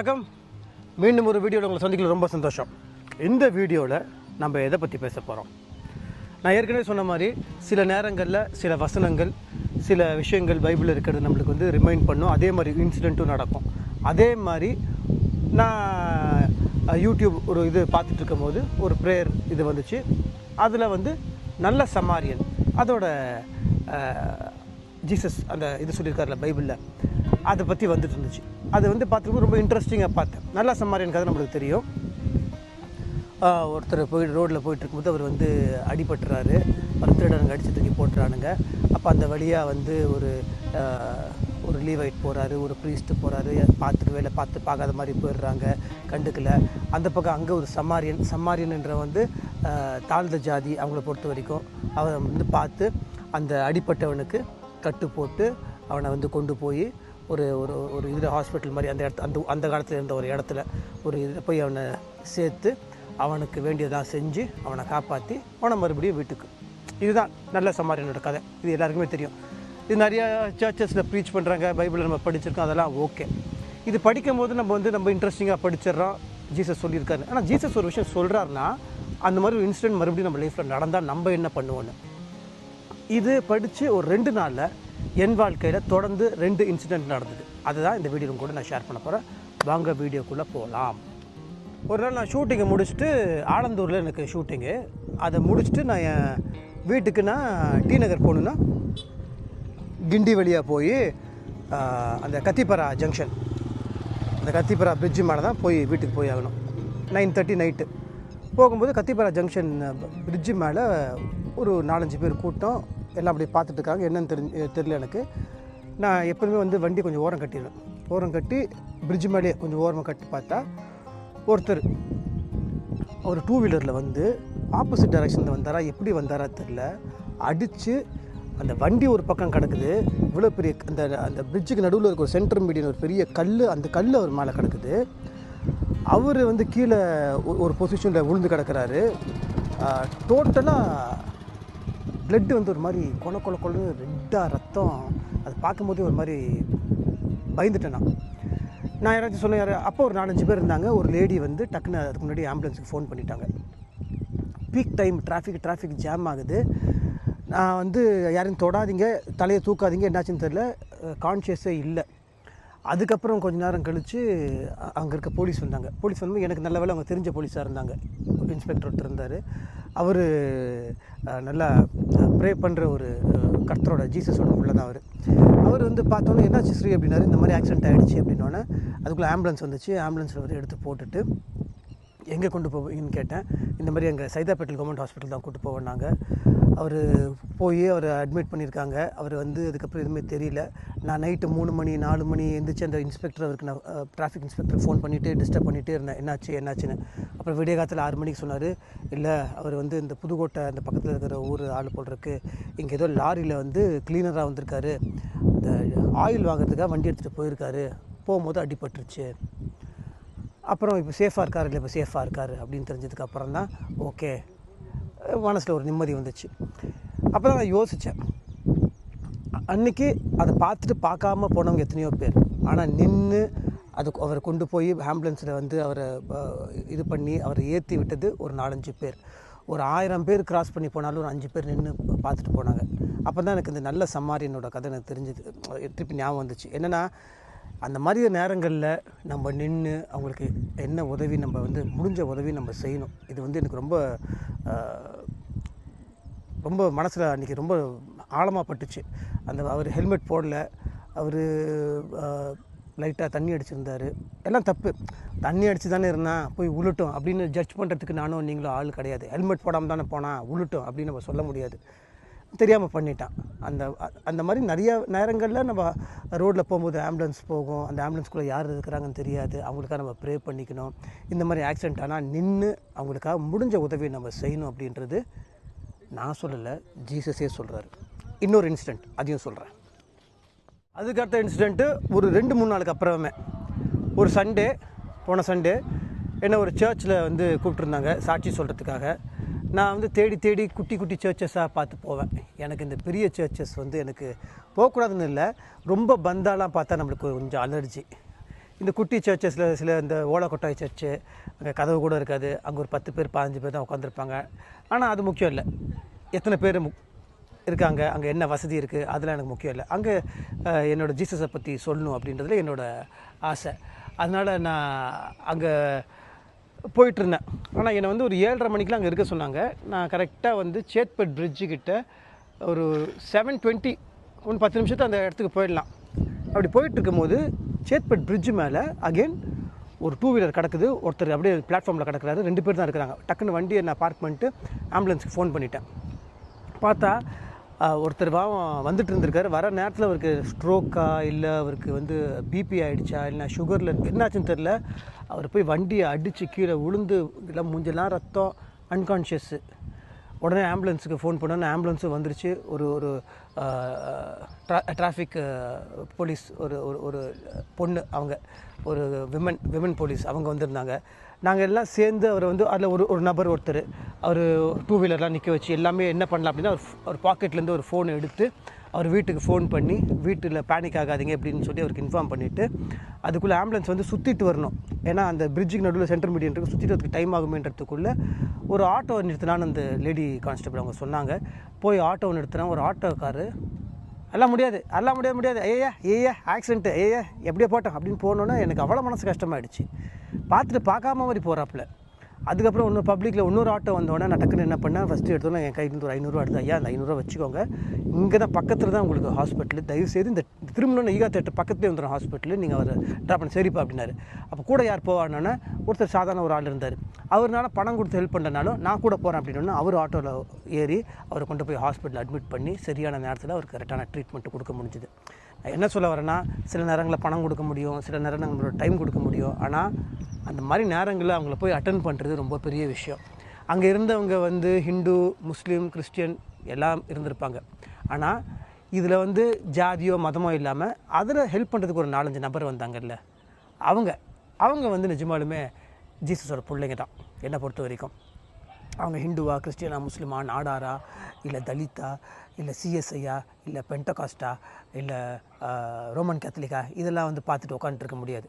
வணக்கம். மீண்டும் ஒரு வீடியோவில் உங்களை சந்திக்கல ரொம்ப சந்தோஷம். இந்த வீடியோவில் நம்ம எதை பற்றி பேச போகிறோம் நான் ஏற்கனவே சொன்ன மாதிரி சில நேரங்களில் சில வசனங்கள் சில விஷயங்கள் பைபிளில் இருக்கிறது நம்மளுக்கு வந்து ரிமைண்ட் பண்ணும். அதே மாதிரி இன்சிடெண்ட்டும் நடக்கும். அதே மாதிரி நான் யூடியூப் ஒரு இது பார்த்துட்டு இருக்கும்போது ஒரு ப்ரேயர் இது வந்துச்சு. அதில் வந்து நல்ல சமாரியன் அதோட ஜீசஸ் அந்த இது சொல்லியிருக்காருல பைபிளில் அதை பற்றி வந்துட்டு இருந்துச்சு. அது வந்து பார்த்துருக்கும் ரொம்ப இன்ட்ரெஸ்டிங்காக பார்த்தேன். நல்லா சம்மாரியன் கதை நம்மளுக்கு தெரியும். ஒருத்தர் போய் ரோட்டில் போயிட்டுருக்கும்போது அவர் வந்து அடிபட்டுறாரு. அவர் திருடனுங்க அடித்து தூக்கி போட்டுறானுங்க. அப்போ அந்த வழியாக வந்து ஒரு ஒரு லீவைட் போகிறாரு ஒரு ப்ரீஸ்ட்டு போகிறாரு பார்த்துட்டு வேலை பார்த்து பார்க்காத மாதிரி போயிடுறாங்க கண்டுக்கல. அந்த பக்கம் அங்கே ஒரு சம்மாரியன் சம்மாரியன் என்ற வந்து தாழ்ந்த ஜாதி அவங்கள பொறுத்த வரைக்கும் அவரை வந்து பார்த்து அந்த அடிப்பட்டவனுக்கு கட்டு போட்டு அவனை வந்து கொண்டு போய் ஒரு ஒரு ஒரு இதில் ஹாஸ்பிட்டல் மாதிரி அந்த இடத்து அந்த அந்த காலத்தில் இருந்த ஒரு இடத்துல ஒரு இதில் போய் அவனை சேர்த்து அவனுக்கு வேண்டியதெல்லாம் செஞ்சு அவனை காப்பாற்றி அவனை மறுபடியும் வீட்டுக்கு. இதுதான் நல்ல சமாரியனோட கதை. இது எல்லாருக்குமே தெரியும். இது நிறைய சர்ச்சஸில் ப்ரீச் பண்ணுறாங்க பைபிளில் நம்ம படிச்சிருக்கோம் அதெல்லாம் ஓகே இது படிக்கும் போது நம்ம வந்து நம்ம இன்ட்ரெஸ்டிங்காக படிச்சிடுறோம் ஜீசஸ் சொல்லியிருக்காரு. ஆனால் ஜீசஸ் ஒரு விஷயம் சொல்கிறாருன்னா அந்த மாதிரி ஒரு இன்சிடென்ட் மறுபடியும் நம்ம லைஃப்பில் நடந்தால் நம்ம என்ன பண்ணுவோன்னு? இது படித்து ஒரு ரெண்டு நாளில் என் வாழ்க்கையில் தொடர்ந்து ரெண்டு இன்சிடெண்ட் நடந்தது. அதுதான் இந்த வீடியோ கூட நான் ஷேர் பண்ண போகிறேன் வாங்க வீடியோக்குள்ளே போகலாம் ஒரு நாள் நான் ஷூட்டிங்கை முடிச்சுட்டு ஆலந்தூரில் எனக்கு ஷூட்டிங்கு அதை முடிச்சுட்டு நான் என் வீட்டுக்கு நான் டி நகர் போகணுன்னா கிண்டி வழியாக போய் அந்த கத்திப்பரா ஜங்ஷன் அந்த கத்திப்பரா பிரிட்ஜு மேலே தான் போய் வீட்டுக்கு போய் ஆகணும். நைன் தேர்ட்டி நைட்டு போகும்போது கத்திப்பரா ஜங்ஷன் பிரிட்ஜு மேலே ஒரு நாலஞ்சு பேர் கூட்டம். எல்லாம் அப்படியே பார்த்துட்டு இருக்காங்க என்னன்னு தெரிஞ்சு தெரியல எனக்கு. நான் எப்போதுமே வந்து வண்டி கொஞ்சம் ஓரம் கட்டிடுவேன். ஓரம் கட்டி பிரிட்ஜு மேலேயே கொஞ்சம் ஓரமாக கட்டி பார்த்தா ஒருத்தர் ஒரு டூ வீலரில் வந்து ஆப்போசிட் டைரக்ஷனில் வந்தாரா எப்படி வந்தாரா தெரில அடித்து அந்த வண்டி ஒரு பக்கம் கிடக்குது. இவ்வளோ பெரிய அந்த அந்த பிரிட்ஜுக்கு நடுவில் இருக்க ஒரு சென்டர் மீடியன் ஒரு பெரிய கல் அந்த கல் அவர் மேலே கிடக்குது. அவர் வந்து கீழே ஒரு பொசிஷனில் விழுந்து கிடக்கிறாரு. டோட்டலாக பிளட்டு வந்து ஒரு மாதிரி கொல கொல கொலன்னு ரெட்டாக ரத்தம். அது பார்க்கும்போதே ஒரு மாதிரி பயந்துட்டேன் நான். நான் யாராச்சும் சொன்னேன் யார் அப்போ ஒரு நாலஞ்சு பேர் இருந்தாங்க. ஒரு லேடி வந்து டக்குன்னு அதுக்கு முன்னாடி ஆம்புலன்ஸுக்கு ஃபோன் பண்ணிட்டாங்க. Peak time traffic traffic jam ஆகுது. நான் வந்து யாரையும் தொடாதீங்க தலையை தூக்காதீங்க என்னாச்சுன்னு தெரில கான்ஷியஸே இல்லை. அதுக்கப்புறம் கொஞ்ச நேரம் கழித்து அங்கே இருக்க போலீஸ் வந்தாங்க. போலீஸ் வந்து எனக்கு நல்ல வேலை அவங்க தெரிஞ்ச போலீஸாக இருந்தாங்க. ஒரு இன்ஸ்பெக்டர் ஒருத்தர் இருந்தார். அவர் நல்லா ப்ரே பண்ணுற ஒரு கர்த்தரோட ஜீசஸோட உள்ள தான் அவர். அவர் வந்து பார்த்தோன்னே என்னாச்சு ஸ்ரீ? அப்படின்னாரு இந்த மாதிரி ஆக்சிடென்ட் ஆகிடுச்சு அப்படின்னோடனே அதுக்குள்ளே ஆம்புலன்ஸ் வந்துச்சு. ஆம்புலன்ஸில் வந்து எடுத்து போட்டுட்டு எங்கே கொண்டு போவீங்கன்னு கேட்டேன். இந்த மாதிரி எங்கள் சைதாப்பேட்டில் கவர்மெண்ட் ஹாஸ்பிட்டல் தான் கூட்டு போவேன்னாங்க அவர் போய் அவர் அட்மிட் பண்ணியிருக்காங்க. அவர் வந்து அதுக்கப்புறம் எதுவுமே தெரியல. நான் நைட்டு மூணு மணி நாலு மணி எழுந்திரிச்சு அந்த இன்ஸ்பெக்டர் அவருக்கு நான் டிராஃபிக் இன்ஸ்பெக்டர் ஃபோன் பண்ணிவிட்டு டிஸ்டர்ப் பண்ணிகிட்டே இருந்தேன். என்னாச்சு என்னாச்சுன்னு. அப்புறம் விடிய காலத்தில் ஆறு மணிக்கு சொன்னார் இல்லை அவர் வந்து இந்த புதுக்கோட்டை அந்த பக்கத்தில் இருக்கிற ஊர் ஆள் போல் இங்கே ஏதோ லாரியில் வந்து க்ளீனராக வந்திருக்காரு. இந்த ஆயில் வாங்குறதுக்காக வண்டி எடுத்துகிட்டு போயிருக்காரு. போகும்போது அடிபட்டுருச்சு. அப்புறம் இப்போ சேஃபாக இருக்கார் இல்லை இப்போ சேஃபாக இருக்கார் அப்படின்னு தெரிஞ்சதுக்கப்புறம் தான் ஓகே மனசில் ஒரு நிம்மதி வந்துச்சு. அப்போ தான் நான் யோசித்தேன் அன்றைக்கி அதை பார்த்துட்டு பார்க்காம போனவங்க எத்தனையோ பேர். ஆனால் நின்று அது அவரை கொண்டு போய் ஆம்புலன்ஸில் வந்து அவரை இது பண்ணி அவரை ஏற்றி விட்டது ஒரு நாலஞ்சு பேர். ஒரு ஆயிரம் பேர் கிராஸ் பண்ணி போனாலும் ஒரு அஞ்சு பேர் நின்று பார்த்துட்டு போனாங்க. அப்போ தான் எனக்கு இந்த நல்ல சம்மாரியனோட கதை எனக்கு தெரிஞ்சது திருப்பி ஞாபகம் வந்துச்சு. என்னென்னா அந்த மாதிரி நேரங்களில் நம்ம நின்று அவங்களுக்கு என்ன உதவி நம்ம வந்து முடிஞ்ச உதவி நம்ம செய்யணும். இது வந்து எனக்கு ரொம்ப ரொம்ப மனசில் அன்றைக்கி ரொம்ப ஆழமாக பட்டுச்சு. அந்த அவர் ஹெல்மெட் போடல. அவர் லைட்டாக தண்ணி அடிச்சிருந்தார். எல்லாம் தப்பு. தண்ணி அடிச்சு தானே இருந்தால் போய் உருட்டும் அப்படின்னு ஜட்ஜ் பண்ணுறதுக்கு நானும் நீங்களும் ஆள் கிடையாது. ஹெல்மெட் போடாமல் தானே போனால் உருட்டும் அப்படின்னு நம்ம சொல்ல முடியாது. தெரியாமல் பண்ணிட்டான் அந்த அ- அந்த மாதிரி நிறைய நேரங்களில் நம்ம ரோட்டில் போகும்போது ஆம்புலன்ஸ் போகும். அந்த ஆம்புலன்ஸ்குள்ளே யார் இருக்கிறாங்கன்னு தெரியாது. அவங்களுக்காக நம்ம ப்ரே பண்ணிக்கணும். இந்த மாதிரி ஆக்சிடென்ட் ஆனால் நின்று அவங்களுக்காக முடிஞ்ச உதவியை நம்ம செய்யணும் அப்படின்றது நான் சொல்லலை. ஜீசஸே சொல்கிறாரு இன்னொரு இன்சிடெண்ட் அதையும் சொல்கிறேன் அதுக்கடுத்த இன்சிடெண்ட்டு ஒரு ரெண்டு மூணு நாளுக்கு அப்புறமே. ஒரு சண்டே போன சண்டே என்ன ஒரு சர்ச்சில் வந்து கூப்பிட்ருந்தாங்க சாட்சி சொல்கிறதுக்காக நான் வந்து தேடி தேடி குட்டி குட்டி சர்ச்சஸாக பார்த்து போவேன். எனக்கு இந்த பெரிய சர்ச்சஸ் வந்து எனக்கு போகக்கூடாதுன்னு இல்லை. ரொம்ப பந்தாலாம் பார்த்தா நம்மளுக்கு கொஞ்சம் அலர்ஜி இந்த குட்டி சர்ச்சஸில் சில இந்த ஓலக்கொட்டாய் சர்ச்சு அங்கே கதவு கூட இருக்காது. அங்கே ஒரு பத்து பேர் பதினஞ்சு பேர் தான் உட்காந்துருப்பாங்க ஆனால் அது முக்கியம் இல்லை. எத்தனை பேர் முக் இருக்காங்க அங்கே என்ன வசதி இருக்குது அதெல்லாம் எனக்கு முக்கியம் இல்லை. அங்கே என்னோடய ஜீசஸை பற்றி சொல்லணும் அப்படின்றதுல என்னோடய ஆசை. அதனால் நான் அங்கே போயிட்டுருந்தேன். ஆனால் என்னை வந்து ஒரு ஏழரை மணிக்கெலாம் அங்கே இருக்க சொன்னாங்க. நான் கரெக்டாக வந்து சேத்பட் பிரிட்ஜுக்கிட்ட கிட்ட ஒரு செவன் டுவெண்ட்டி ஒன்று பத்து நிமிஷத்தில் அந்த இடத்துக்கு போயிடலாம். அப்படி போயிட்டுருக்கும் போது சேத்பட் பிரிட்ஜு மேலே அகெயின் ஒரு டூ வீலர் கிடக்குது. ஒருத்தர் அப்படியே பிளாட்ஃபார்மில் கிடக்கிறாரு. ரெண்டு பேர் தான் இருக்கிறாங்க. டக்குன்னு வண்டியை நான் பார்க் பண்ணிட்டு ஆம்புலன்ஸுக்கு ஃபோன் பண்ணிட்டேன். பார்த்தா ஒருத்தர் பாவம் வந்துட்டு இருந்திருக்காரு வர நேரத்தில் அவருக்கு ஸ்ட்ரோக்கா இல்லை அவருக்கு வந்து பிபி ஆகிடுச்சா இல்லை சுகரில் என்னாச்சுன்னு தெரில அவர் போய் வண்டியை அடித்து கீழே விழுந்து எல்லாம் மூஞ்செல்லாம் ரத்தம் அன்கான்ஷியஸ்ஸு உடனே ஆம்புலன்ஸுக்கு ஃபோன் பண்ணோன்னே ஆம்புலன்ஸும் வந்துருச்சு. ஒரு ஒரு ட்ரா டிராஃபிக் போலீஸ் ஒரு ஒரு ஒரு பொண்ணு அவங்க ஒரு விமன் விமன் போலீஸ் அவங்க வந்திருந்தாங்க. நாங்கள் எல்லாம் சேர்ந்து அவர் வந்து அதில் ஒரு ஒரு நபர் ஒருத்தர். அவர் டூ வீலர்லாம் நிற்க வச்சு எல்லாமே என்ன பண்ணலாம் அப்படின்னா அவர் அவர் பாக்கெட்லேருந்து ஒரு ஃபோன் எடுத்து அவர் வீட்டுக்கு ஃபோன் பண்ணி வீட்டில் பேனிக் ஆகாதீங்க அப்படின்னு சொல்லி அவருக்கு இன்ஃபார்ம் பண்ணிவிட்டு அதுக்குள்ளே ஆம்புலன்ஸ் வந்து சுற்றிட்டு வரணும். ஏன்னா அந்த பிரிட்ஜுக்கு நடுவில் சென்டர் மீடியன்ட்டுக்கு சுற்றிட்டு வரதுக்கு டைம் ஆகுமேன்றதுக்குள்ளே ஒரு ஆட்டோ நிறுத்தினான்னு அந்த லேடி கான்ஸ்டபிள் அவங்க சொன்னாங்க. போய் ஆட்டோ நிறுத்தினா ஒரு ஆட்டோக்காரு எல்லாம் முடியாது எல்லாம் முடியாது முடியாது. ஐயா ஐயா ஆக்சிடென்ட்டு ஐயா எப்படியே போட்டோம் அப்படின்னு போனோன்னே எனக்கு அவ்வளோ மனசு கஷ்டமாயிடுச்சு. பார்த்துட்டு பார்க்காம மாதிரி போகிறாப்புல அதுக்கப்புறம் இன்னொரு பப்ளிக்கில் இன்னொரு ஆட்டோ வந்தோடனே நான் டக்குன்னு என்ன பண்ணேன்? ஃபஸ்ட்டு எடுத்தோன்னே என் கையில் ஒரு ஐநூறுரூவா எடுத்து ஐயா அந்த ஐநூறுரூவா வச்சுக்கோங்க. இங்கே தான் பக்கத்தில் தான் உங்களுக்கு ஹாஸ்பிட்டல் தயவுசெய்து இந்த திரும்பணும்னு ஈகா தேட்டர் பக்கத்துலேயே வந்துடும் ஹாஸ்பிட்டல் நீங்கள் அவர் ட்ராப் பண்ண சரிப்பா அப்படின்னாரு. அப்போ கூட யார் போவானோன்னா ஒருத்தர் சாதாரண ஒரு ஆள் இருந்தார். அவர்னால பணம் கொடுத்து ஹெல்ப் பண்ணனாலும் நான் கூட போகிறேன் அப்படின்னு அவர் ஆட்டோவில் ஏறி அவரை கொண்டு போய் ஹாஸ்பிட்டல் அட்மிட் பண்ணி சரியான நேரத்தில் அவருக்கு கரெக்டான ட்ரீட்மெண்ட் கொடுக்க முடிஞ்சுது. என்ன சொல்ல வரேன்னா சில நேரங்களில் பணம் கொடுக்க முடியும் சில நேரம் நம்மளோட டைம் கொடுக்க முடியும். ஆனால் அந்த மாதிரி நேரங்களில் அவங்கள போய் அட்டன் பண்ணுறது ரொம்ப பெரிய விஷயம். அங்கே இருந்தவங்க வந்து ஹிந்து முஸ்லீம் கிறிஸ்டியன் எல்லாம் இருந்திருப்பாங்க. ஆனால் இதில் வந்து ஜாதியோ மதமோ இல்லாமல் அதில் ஹெல்ப் பண்ணுறதுக்கு ஒரு நாலஞ்சு நபர் வந்தாங்கல்ல அவங்க அவங்க வந்து நிஜமாலுமே ஜீசஸோட பிள்ளைங்க தான் என்னை பொறுத்த வரைக்கும். அவங்க ஹிந்துவா கிறிஸ்டியனா முஸ்லிமா நாடாரா இல்லை தலித்தா இல்லை சிஎஸ்ஐயா இல்லை பென்டகாஸ்டா இல்லை ரோமன் கேத்தலிக்கா இதெல்லாம் வந்து பார்த்துட்டு உட்காந்துருக்க முடியாது.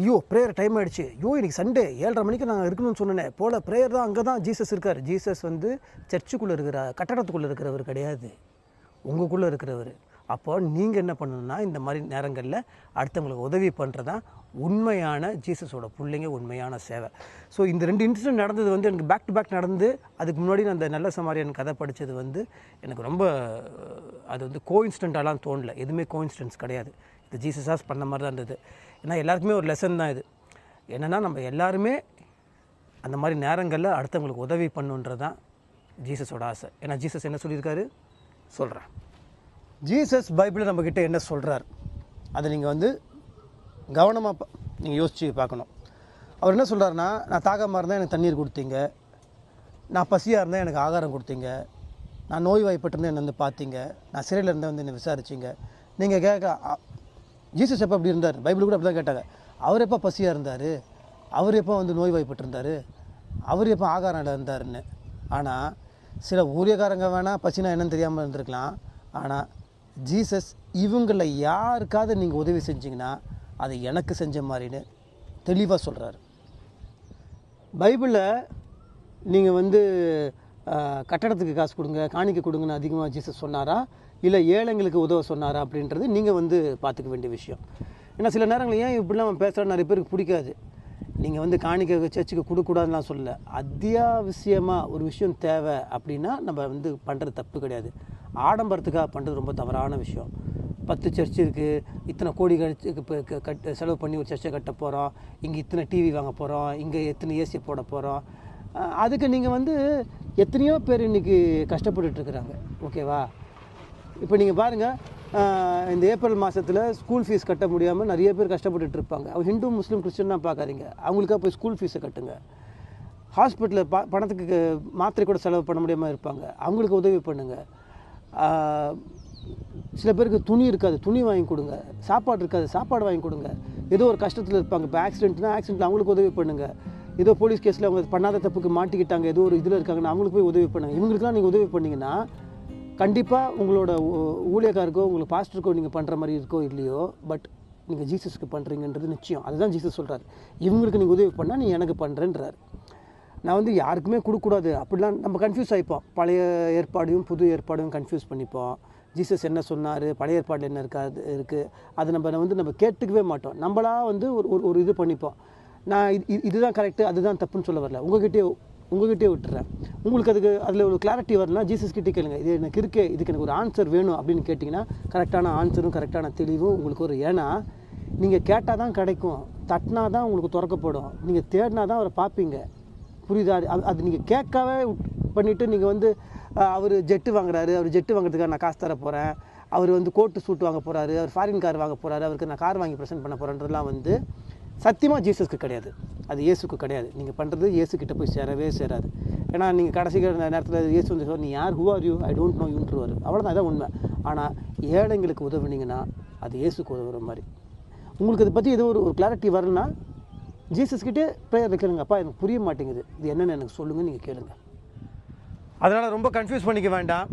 ஐயோ ப்ரேயர் டைம் ஆயிடுச்சு. ஐயோ இன்னைக்கு சண்டே ஏழரை மணிக்கு நான் இருக்கணும்னு சொன்னேன். போல ப்ரேயர் தான் அங்கே தான் ஜீசஸ் இருக்கார். ஜீசஸ் வந்து சர்ச்சுக்குள்ளே இருக்கிற கட்டடத்துக்குள்ளே இருக்கிறவர் கிடையாது. உங்களுக்குள்ளே இருக்கிறவர். அப்போ நீங்கள் என்ன பண்ணணும்னா இந்த மாதிரி நேரங்களில் அடுத்தவங்களுக்கு உதவி பண்ணுறதான் உண்மையான ஜீசஸோட பிள்ளைங்க உண்மையான சேவை. ஸோ இந்த ரெண்டு இன்சிடென்ட் நடந்தது வந்து எனக்கு பேக் டு பேக் நடந்து அதுக்கு முன்னாடி நான் அந்த நல்ல சமாரியன் கதை படித்தது வந்து எனக்கு ரொம்ப அது வந்து கோ இன்சிடென்ட்டாலாம் தோணல. எதுவுமே கோ கிடையாது. இது ஜீசஸாஸ் பண்ண மாதிரி தான் இருந்தது. ஏன்னா எல்லாருக்குமே ஒரு லெசன் தான் இது. என்னென்னா நம்ம எல்லாருமே அந்த மாதிரி நேரங்களில் அடுத்தவங்களுக்கு உதவி பண்ணுன்றது தான் ஜீசஸோட ஆசை. ஏன்னா ஜீசஸ் என்ன சொல்லியிருக்காரு? சொல்கிறேன் ஜீசஸ் பைபிளில் நம்மக்கிட்ட என்ன சொல்கிறார் அதை நீங்கள் வந்து கவனமாக நீங்கள் யோசித்து பார்க்கணும். அவர் என்ன சொல்கிறாருன்னா நான் தாகமாக இருந்தால் எனக்கு தண்ணீர் கொடுத்தீங்க. நான் பசியாக இருந்தால் எனக்கு ஆகாரம் கொடுத்தீங்க. நான் நோய் வாய்ப்பட்டிருந்தேன் என்னை வந்து பார்த்தீங்க. நான் சிறையில் இருந்தால் வந்து என்னை விசாரிச்சிங்க. நீங்கள் கேட்க ஜீசஸ் எப்போ அப்படி இருந்தார்? பைபிள் கூட அப்படி தான் கேட்டாங்க. அவர் எப்போ பசியாக இருந்தார்? அவர் எப்போ வந்து நோய் வாய்ப்பட்டிருந்தார் அவர் எப்போ ஆகாரம் இருந்தாருன்னு ஆனால் சில ஊழியக்காரங்க வேணால் பசினா என்னன்னு தெரியாமல் இருந்திருக்கலாம். ஆனால் ஜீசஸ் இவங்கள யாருக்காவது நீங்கள் உதவி செஞ்சிங்கன்னா அதை எனக்கு செஞ்ச மாதிரின்னு தெளிவாக சொல்கிறாரு பைபிளில் நீங்கள் வந்து கட்டடத்துக்கு காசு கொடுங்க காணிக்க கொடுங்கன்னு அதிகமாக ஜீசஸ் சொன்னாரா? இல்லை ஏழைங்களுக்கு உதவ சொன்னாரா அப்படின்றது நீங்கள் வந்து பார்த்துக்க வேண்டிய விஷயம். ஏன்னா சில நேரங்களில் ஏன் இப்படிலாம் அவன் பேசுகிறான்னு நிறைய பேருக்கு பிடிக்காது. நீங்கள் வந்து காணிக்க சர்ச்சுக்கு கொடுக்கூடாதுலாம் சொல்லல. அத்தியாவசியமாக ஒரு விஷயம் தேவை அப்படின்னா நம்ம வந்து பண்ணுறது தப்பு கிடையாது. ஆடம்பரத்துக்காக பண்ணுறது ரொம்ப தவறான விஷயம். பத்து சர்ச் இருக்குது இத்தனை கோடி கழிச்சு கட் செலவு பண்ணி ஒரு சர்ச்சை கட்ட போகிறோம் இங்கே இத்தனை டிவி வாங்க போகிறோம் இங்கே எத்தனை ஏசி போட போகிறோம் அதுக்கு நீங்கள் வந்து எத்தனையோ பேர் இன்றைக்கி கஷ்டப்பட்டுட்ருக்குறாங்க ஓகேவா இப்போ நீங்கள் பாருங்கள் இந்த ஏப்ரல் மாதத்தில் ஸ்கூல் ஃபீஸ் கட்ட முடியாமல் நிறைய பேர் கஷ்டப்பட்டுட்டு இருப்பாங்க. அவங்க ஹிந்து முஸ்லீம் கிறிஸ்டின்லாம் பார்க்காதீங்க அவங்களுக்காக போய் ஸ்கூல் ஃபீஸை கட்டுங்க. ஹாஸ்பிட்டலில் ப பணத்துக்கு மாத்திரை கூட செலவு பண்ண முடியாமல் இருப்பாங்க. அவங்களுக்கு உதவி பண்ணுங்கள் சில பேருக்கு துணி இருக்காது. துணி வாங்கி கொடுங்க. சாப்பாடு இருக்காது. சாப்பாடு வாங்கி கொடுங்க. ஏதோ ஒரு கஷ்டத்தில் இருப்பாங்க. இப்போ ஆக்சிடென்ட்னா ஆக்சிடென்ட்டில் அவங்களுக்கு உதவி பண்ணுங்கள் ஏதோ போலீஸ் கேஸில் அவங்க பண்ணாத தப்புக்கு மாட்டிக்கிட்டாங்க. ஏதோ ஒரு இதில் இருக்காங்கன்னா அவங்களுக்கு போய் உதவி பண்ணுங்க. இவங்களுக்குலாம் நீங்கள் உதவி பண்ணிங்கன்னா கண்டிப்பாக உங்களோட ஊழியக்காருக்கோ உங்களுக்கு பாஸ்டருக்கோ நீங்கள் பண்ணுற மாதிரி இருக்கோ இல்லையோ பட் நீங்கள் ஜீசஸ்க்கு பண்ணுறீங்கன்றது நிச்சயம். அதுதான் ஜீசஸ் சொல்கிறார் இவங்களுக்கு நீங்கள் உதவி பண்ணால் நீ எனக்கு பண்ணுறேன்றார் நான் வந்து யாருக்குமே கொடுக்கக்கூடாது. அப்படிலாம் நம்ம கன்ஃபியூஸ் ஆகிப்போம் பழைய ஏற்பாடையும் புது ஏற்பாடையும் கன்ஃபியூஸ் பண்ணிப்போம். ஜீசஸ் என்ன சொன்னார்? பழைய ஏற்பாடு என்ன இருக்காது இருக்குது அதை நம்ம வந்து நம்ம கேட்டுக்கவே மாட்டோம். நம்மளாக வந்து ஒரு ஒரு- ஒரு இது பண்ணிப்போம். நான் இது இது- இதுதான் கரெக்டு அதுதான் தப்புன்னு சொல்ல வரல. உங்ககிட்டயே உங்ககிட்டே விட்டுறேன். உங்களுக்கு அதுக்கு அதில் ஒரு கிளாரிட்டி வரலாம் ஜீசஸ் கிட்டே கேளுங்க. இது எனக்கு இருக்கே இதுக்கு எனக்கு ஒரு ஆன்சர் வேணும் அப்படின்னு கேட்டிங்கன்னா கரெக்டான ஆன்சரும் கரெக்டான தெளிவும் உங்களுக்கு ஒரு ஏன்னா நீங்கள் கேட்டால் தான் கிடைக்கும். தட்டினா தான் உங்களுக்கு திறக்கப்படும். நீங்கள் தேடினா தான் அவரை பார்ப்பீங்க. புரியுதா? அது- அது அது நீங்கள் கேட்கவே பண்ணிவிட்டு நீங்கள் வந்து அவர் ஜெட்டு வாங்குறாரு. அவர் ஜெட்டு வாங்குறதுக்காக நான் காசு தர போகிறேன் அவர் வந்து கோட்டு சூட் வாங்க போகிறாரு அவர் ஃபாரின் கார் வாங்க போகிறாரு அவருக்கு நான் கார் வாங்கி ப்ரெசென்ட் பண்ண போகிறேன்றதுலாம் வந்து சத்தியமாக ஜீசஸ்க்கு கிடையாது. அது இயேசுக்கு கிடையாது. நீங்கள் பண்ணுறது இயேசுக்கிட்ட போய் சேரவே சேராது. ஏன்னா நீங்கள் கடைசி நேரத்தில் இயேசு வந்து நீ யார்? Who are you I don't know யூன்ட்ருவார் அவ்வளோதான் அதான் உண்மை. ஆனால் ஏழைங்களுக்கு உதவுனீங்கன்னா அது இயேசுக்கு உதவுற மாதிரி. உங்களுக்கு இதை பற்றி ஏதோ ஒரு ஒரு கிளாரிட்டி வரலன்னா ஜீசஸ்கிட்டே ப்ரேயர் வைக்கிறங்க. அப்பா எனக்கு புரிய மாட்டேங்குது. இது என்னென்னு எனக்கு சொல்லுங்கள் நீங்கள் கேளுங்க. அதனால் ரொம்ப கன்ஃபியூஸ் பண்ணிக்க வேண்டாம்.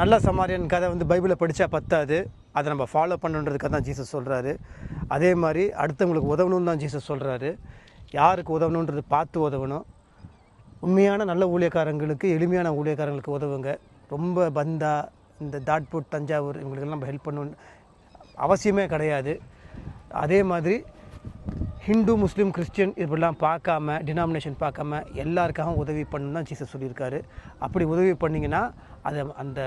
நல்ல சமாரியன் கதை வந்து பைபிளை படித்தா பத்தாது. அதை நம்ம ஃபாலோ பண்ணுன்றதுக்காக தான் ஜீசஸ் சொல்கிறாரு அதே மாதிரி அடுத்தவங்களுக்கு உதவணும்னு தான் ஜீசஸ் சொல்கிறாரு யாருக்கு உதவணுன்றது பார்த்து உதவணும். உண்மையான நல்ல ஊழியக்காரங்களுக்கு எளிமையான ஊழியக்காரங்களுக்கு உதவுங்க. ரொம்ப பந்தா இந்த தாட்பூட் தஞ்சாவூர் இவங்களுக்கெல்லாம் நம்ம ஹெல்ப் பண்ணணும். அவசியமே கிடையாது. அதே மாதிரி ஹிந்து முஸ்லீம் கிறிஸ்டியன் இப்படிலாம் பார்க்காம டினாமினேஷன் பார்க்காம எல்லாருக்காகவும் உதவி பண்ணணும் தான் ஜீசஸ் சொல்லியிருக்காரு. அப்படி உதவி பண்ணிங்கன்னா அதை அந்த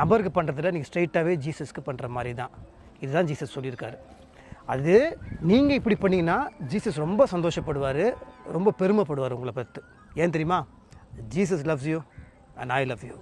நபருக்கு பண்ணுறதுல நீங்கள் ஸ்ட்ரைட்டாகவே ஜீசஸ்க்கு பண்ணுற மாதிரி தான். இதுதான் ஜீசஸ் சொல்லியிருக்காரு. அது நீங்கள் இப்படி பண்ணீங்கன்னா ஜீசஸ் ரொம்ப சந்தோஷப்படுவார் ரொம்ப பெருமைப்படுவார் உங்களை பற்றி ஏன் தெரியுமா? Jesus loves you and I love you